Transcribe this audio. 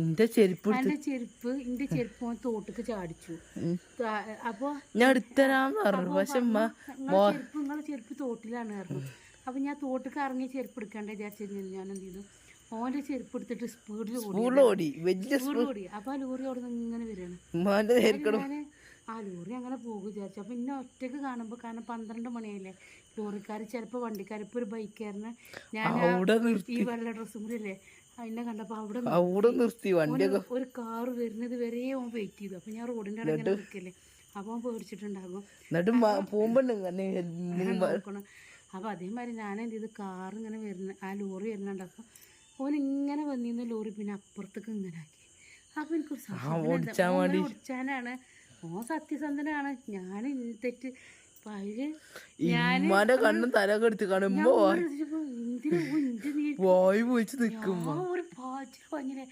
ഇന്റെ ചെരുപ്പ് എന്റെ ചെരുപ്പ് ഇന്റെ ചെരുപ്പ് ഓൻ തോട്ടിക്ക് ചാടിച്ചു. അപ്പൊ ഞാൻ എടുത്തരാന്ന് പറഞ്ഞു. പക്ഷെ ചെരുപ്പ് നിങ്ങളെ ചെരുപ്പ് തോട്ടിലാണ് പറഞ്ഞു. അപ്പൊ ഞാൻ തോട്ടക്ക് ഇറങ്ങി ചെരുപ്പ് എടുക്കണ്ട വിചാരിച്ചിരുന്നില്ല ഞാൻ എന്ത് ചെയ്തു? ഓന്റെ ചെരുപ്പ് എടുത്തിട്ട് സ്പീഡിൽ ഓടി ഓടി. വലിയ സ്പീഡിൽ ഓടി. അപ്പൊ ആ ലോറി അവിടെ നിന്ന് ഇങ്ങനെ വരികയാണ്. ആ ലോറി അങ്ങനെ പോകും വിചാരിച്ചു. അപ്പൊ ഇന്നെ ഒറ്റയ്ക്ക് കാണുമ്പോ കാരണം പന്ത്രണ്ട് മണിയായില്ലേ? ലോറിക്കാർ ചിലപ്പോൾ വണ്ടിക്കാർ ഇപ്പൊ ഒരു ബൈക്കാരന് ഞാൻ ഈ വെള്ള ഡ്രസ്സും കൂടി അല്ലേ അതിനെ കണ്ടപ്പോൾ അവിടെ അവിടെ നിർത്തി. വണ്ടി ഒരു കാറ് വരുന്നത് വരെ ഓൻ വെയിറ്റ് ചെയ്തു. അപ്പൊ ഞാൻ റോഡിന്റെ ഇടയിൽ നിൽക്കല്ലേ അപ്പൊ അവൻ പേടിച്ചിട്ടുണ്ടാകും. നോക്കണം. അപ്പൊ അതേമാതിരി ഞാൻ എന്ത് ചെയ്തു? കാർ ഇങ്ങനെ വരുന്ന ആ ലോറി വരുന്നുണ്ട്. അപ്പൊ ഓൻ ഇങ്ങനെ വന്നിരുന്ന ലോറി പിന്നെ അപ്പുറത്തേക്ക് ഇങ്ങനെ ആക്കി. അപ്പൊ എനിക്കൊരു ഓടിച്ചാനാണ്. ഓൻ സത്യസന്ധനാണ്. ഞാൻ തെറ്റ് ഉമ്മാന്റെ കണ്ണും തലൊക്കെ എടുത്ത് കാണുമ്പോ വായു. പോയിച്ച് നിക്കുമ്പോ ഒരു പാച്ചിൽ ഭയങ്കര